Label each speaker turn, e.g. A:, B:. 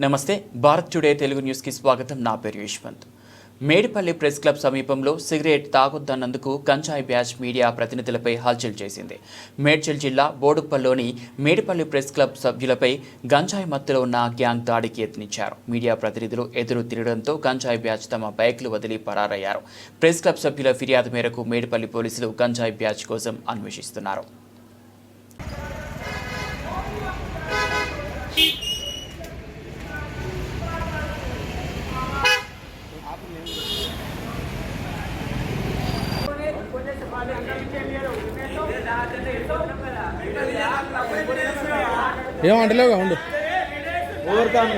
A: నమస్తే భారత్ టుడే తెలుగు న్యూస్కి స్వాగతం. నా పేరు యశ్వంత్. మేడిపల్లి ప్రెస్ క్లబ్ సమీపంలో సిగరెట్ తాగొద్దన్నందుకు కంచాయి బ్యాచ్ మీడియా ప్రతినిధులపై హల్చల్ చేసింది. మేడ్చల్ జిల్లా బోడుప్పల్లోని మేడిపల్లి ప్రెస్ క్లబ్ సభ్యులపై గంజాయి మత్తులో ఉన్న గ్యాంగ్ దాడికి యత్నించారు. మీడియా ప్రతినిధులు ఎదురు తిరగడంతో గంజాయి బ్యాచ్ తమ బైక్లు వదిలి పరారయ్యారు. ప్రెస్ క్లబ్ సభ్యుల ఫిర్యాదు మేరకు మేడిపల్లి పోలీసులు గంజాయి బ్యాచ్ కోసం అన్వేషిస్తున్నారు.
B: ఏం ఉండు.
C: ఓవర్కమ్